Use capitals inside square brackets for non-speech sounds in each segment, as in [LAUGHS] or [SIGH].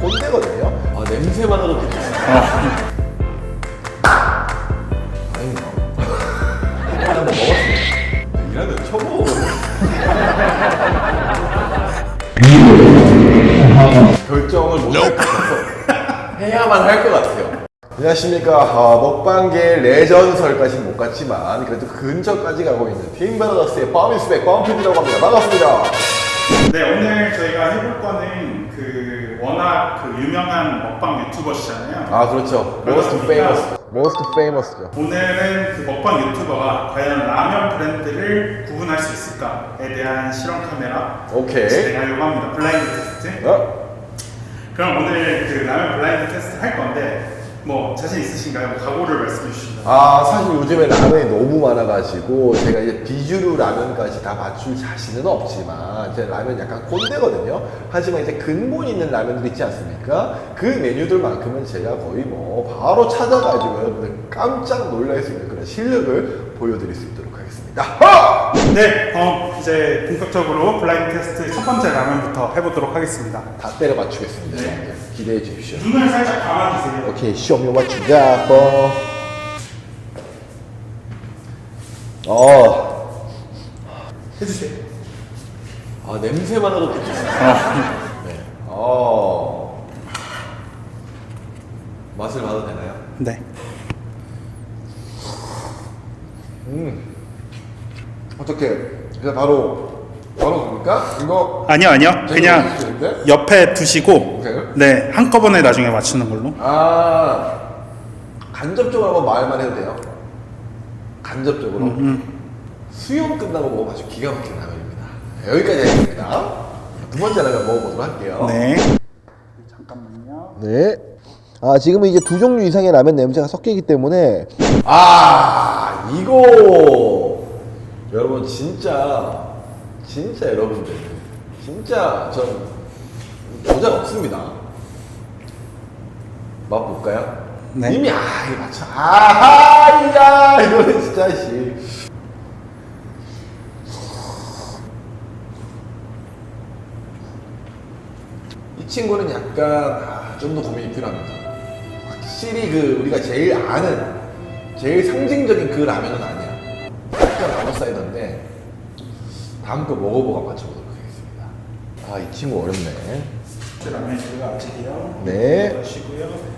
꼰대거든요. 아 냄새만으로 있어요. 아닌가? 한번 먹었습니다. 이라면 초보. 결정을 못할 것 같아서 해야만 할 것 같아요. 안녕하십니까. 아, 먹방계 레전설까지 못 갔지만 그래도 근처까지 가고 있는 팀바라더스의 뻔미스백 뻔피디라고 합니다. 반갑습니다. 네, 오늘 저희가 해볼 거는 그 워낙 그 유명한 먹방 유튜버시잖아요. 아 그렇죠. Most famous. Most famous죠. 오늘은 그 먹방 유튜버가 과연 라면 브랜드를 구분할 수 있을까에 대한 실험 카메라 오케이. 진행하려고 합니다. 블라인드 테스트. 어? 그럼 오늘 그 라면 블라인드 테스트 할 건데 뭐 자신 있으신가요? 뭐 각오를 말씀해 주시면. 아 사실 요즘에 라면이 너무 많아가지고 제가 이제 비주류 라면까지 다 맞출 자신은 없지만 제 라면 약간 꼰대거든요. 하지만 이제 근본 있는 라면들 있지 않습니까? 그 메뉴들만큼은 제가 거의 뭐 바로 찾아가지고 여러분들 깜짝 놀랄 수 있는 그런 실력을 보여드릴 수 있도록 하겠습니다. 하! 네, 그럼 이제 본격적으로 블라인드 테스트 첫 번째 라면부터 해보도록 하겠습니다. 다 때려 맞추겠습니다. 네. 기대해 주십시오. 눈을 살짝 감아주세요. 오케이, show me what you got, boy. 어, 해주세요. 아 냄새만으로 느낄 수 있어요. 네. 어. 맛을 봐도 되나요? 네. 음. 어떻게? 그냥 바로 바로 갑니까? 이거 아니요, 아니요. 제가 그냥 해주시는데? 옆에 두시고 오케이. 네 한꺼번에 나중에 맞추는 걸로. 아 간접적으로 한번 말만 해도 돼요. 간접적으로 음, 수영 끝나고 먹으면 아주 기가 막힌 라면입니다. 네, 여기까지 하겠습니다. 두 번째 라면 먹어보도록 할게요. 네. 잠깐만요. 네. 아, 지금은 이제 두 종류 이상의 라면 냄새가 섞이기 때문에 아 이거 여러분 진짜 진짜 여러분들 진짜 전 도장 없습니다 맛볼까요? 네. 이미 아 이거 맞춰 아야 이거는 진짜 씨 이 친구는 약간 아, 좀더 고민이 필요합니다. 확실히 그 우리가 제일 아는 제일 상징적인 그 라면은 아니야. 약간 아웃사이더인데 다음 거 먹어보고 맞춰보도록 하겠습니다. 아 이 친구 어렵네. 라면. 네. 넣으시고요.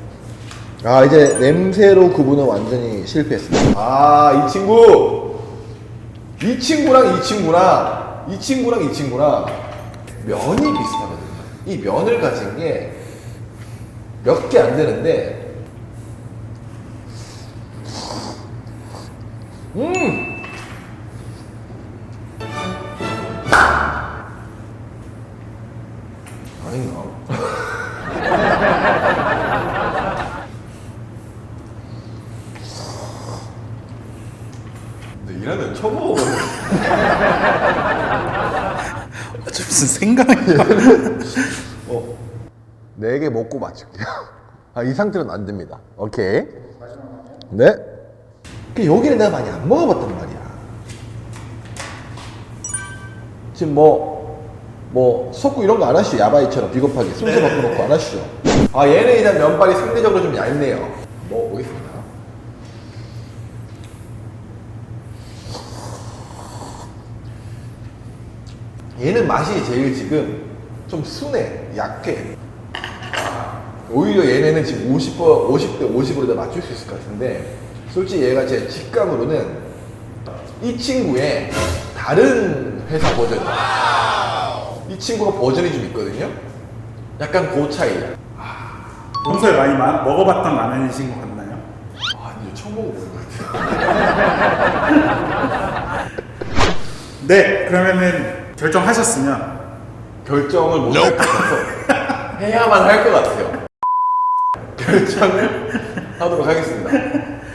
아, 이제 냄새로 구분은 완전히 실패했습니다. 아 이 친구 이 친구랑 이 친구랑 이 친구랑 이 친구랑 면이 비슷하거든요. 이 면을 가진 게 몇 개 안 되는데 음 근데 이라면 초보 어차피 무슨 생각이 [LAUGHS] 어, 네 개 먹고 맞출게요. 아, 이 상태로는 안 됩니다. 오케이. 네. 그 여기는 내가 많이 안 먹어봤단 말이야. 지금 뭐, 뭐, 속고 이런 거 안 하시죠? 야바이처럼 비겁하게. 순서 바꿔놓고 안 하시죠? 아, 얘는 일단 면발이 상대적으로 좀 얇네요. 먹어보겠습니다. 얘는 맛이 제일 지금 좀 순해, 약해. 오히려 얘네는 지금 50, 50대 50으로 다 맞출 수 있을 것 같은데, 솔직히 얘가 제 직감으로는 이 친구의 다른 회사 버전 친구가 버전이 좀 있거든요? 약간 그 차이야. 평소에 많이 마- 먹어봤던 라면이신 것 같나요? 아, 이제 처음 먹어보는 것 같아요. [LAUGHS] 네, 그러면은 결정하셨으면 결정을 못 할 것 같아서 [LAUGHS] 해야만 할 것 같아요. 결정을 하도록 하겠습니다.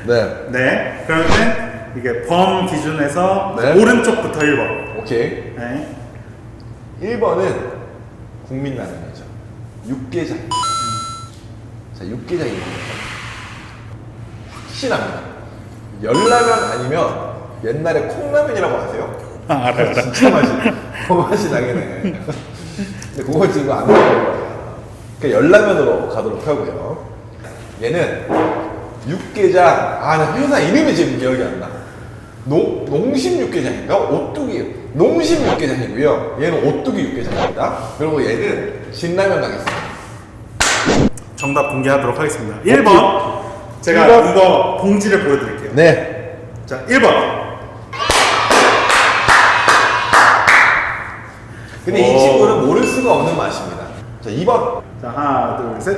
네. 네, 그러면은 이게 범 기준에서 네. 오른쪽부터 1번. 오케이. 네. 1번은 국민라면이죠. 육개장. 자, 육개장입니다. 확실합니다. 열라면 아니면 옛날에 콩라면이라고 아세요? 아, 알아요, 알아요. 진짜 맛이, 그 맛이 해. 근데 그거 지금 안 먹을 거야. 그러니까 열라면으로 가도록 하고요. 얘는 육개장. 아, 나 회사 이름이 지금 기억이 안 나. 농, 농심 육개장인가? 오뚜기. 농심 육개장이고요. 얘는 오뚜기 육개장입니다. 그리고 얘는 진라면 가겠습니다. 정답 공개하도록 하겠습니다. 1번. 제가 일 번. 이거 봉지를 보여드릴게요. 네. 자, 1번. 근데 이 오. 친구는 모를 수가 없는 맛입니다. 자, 2번. 자, 하나, 둘, 셋.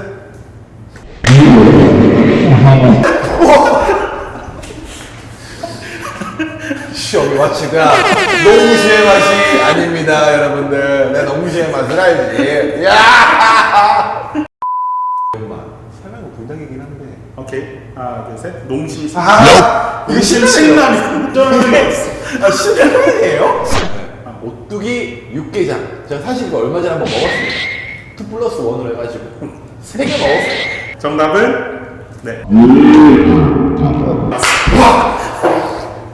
시험이 와치가 농심의 맛이 아닙니다, 여러분들. 내 농심의 맛을 알지. 야! 설명은 불닭이긴 한데. 오케이. 하나, 둘, 셋. 농심 신 아, 이거 농심 신라면. 신라면. 저는 게 있어. 아, 신라면이에요? 오뚜기 육개장. 제가 사실 이거 얼마 전에 한번 먹었습니다. 2 플러스 1으로 해가지고. 3개 먹었어요. 정답은 네.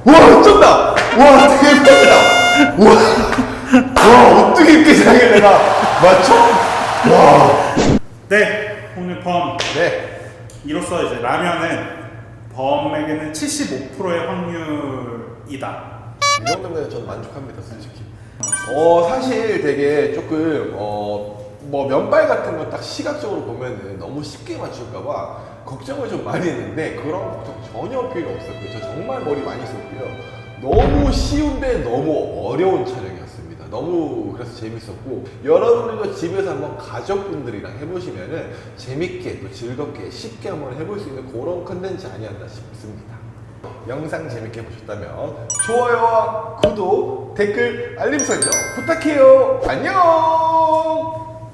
와, 어쩐다! 와, 대박이다! 와, 와, 오뚜기 육개장에 내가 맞춰? 와. 네. 오늘 범 네. 이로써 이제 라면은 범에게는 75%의 확률이다. 이 정도면 저는 만족합니다, 솔직히. 어, 사실 되게 조금, 어, 뭐 면발 같은 거 딱 시각적으로 보면은 너무 쉽게 맞출까봐 걱정을 좀 많이 했는데 그런 걱정 전혀 필요 없었고요. 저 정말 머리 많이 썼고요. 너무 쉬운데 너무 어려운 촬영이었습니다. 너무 그래서 재밌었고 여러분들도 집에서 한번 가족분들이랑 해보시면은 재밌게 또 즐겁게 쉽게 한번 해볼 수 있는 그런 컨텐츠 아니었나 싶습니다. 영상 재밌게 보셨다면 좋아요와 구독, 댓글, 알림 설정 부탁해요. 안녕!